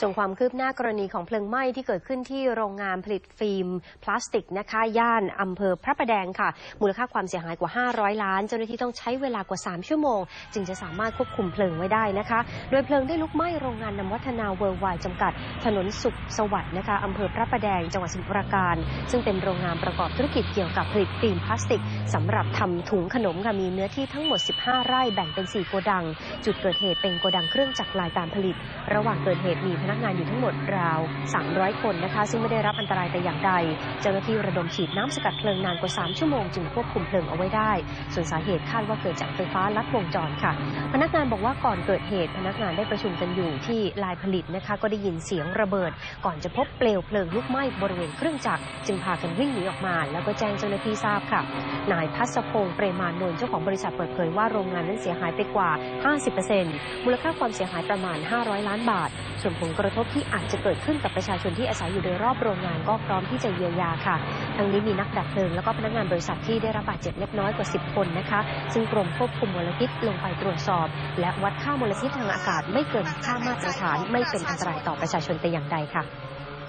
ส่วนความคืบหน้ากรณีของเพลิงไหม้ที่เกิดขึ้นที่โรงงานผลิตฟิล์ม พลาสติกนะคะย่านอำเภอพระประแดงค่ะ มูลค่าความเสียหายกว่า 500 ล้าน เจ้าหน้าที่ต้องใช้เวลากว่า 3 ชั่วโมง จึงจะสามารถควบคุมเพลิงไว้ได้นะคะ โดยเพลิงได้ลุกไหม้โรงงานนำวัฒนาเวิร์ไวจำกัด ถนนสุขสวัสดิ์นะคะอำเภอพระประแดงจังหวัดสมุทรปราการ ซึ่งเป็นโรงงานประกอบธุรกิจเกี่ยวกับผลิตฟิล์มพลาสติกสำหรับทำถุงขนมค่ะมีเนื้อที่ทั้งหมด 15 ไร่แบ่งเป็น 4 โกดัง จุดเกิดเหตุเป็นโกดังเครื่องจักรลายการผลิต ระหว่างเกิดเหตุมีพนักงานอยู่ทั้งหมดราว 300 คนนะคะ ซึ่งไม่ได้รับอันตรายแต่อย่างใด เจ้าหน้าที่ระดมฉีดน้ำสกัดเพลิงนานกว่า 3 ชั่วโมงจึงควบคุมเพลิงเอาไว้ได้ ส่วนสาเหตุคาดว่าเกิดจากไฟฟ้าลัดวงจรค่ะ พนักงานบอกว่าก่อนเกิดเหตุ พนักงานได้ประชุมกันอยู่ที่ลายผลิตนะคะ ก็ได้ยินเสียงระเบิด ก่อนจะพบเปลวเพลิงลุกไหม้บริเวณเครื่องจักรจึงพากันวิ่งหนีออกมา แล้วก็แจ้งเจ้าหน้าที่ทราบค่ะ นายพัศพงศ์เปรมานนท์เจ้าของบริษัทเปิดเผยว่าโรงงานนั้นเสียหายไปกว่า 50%มูลค่าความเสียหายประมาณ 500 ล้านบาทส่วนผลกระทบที่อาจจะเกิดขึ้นกับประชาชนที่อาศัยอยู่โดยรอบโรงงานก็พร้อมที่จะเยียวยาค่ะทั้งนี้มีนักดับเพลิงแล้วก็พนักงานบริษัทที่ได้รับบาดเจ็บเล็กน้อยกว่า 10 คนนะคะ ซึ่งกรมควบคุมมลพิษลงไปตรวจสอบ และวัดค่ามลพิษทางอากาศไม่เกินค่ามาตรฐานไม่เป็นอันตรายต่อประชาชนแต่อย่างใดค่ะ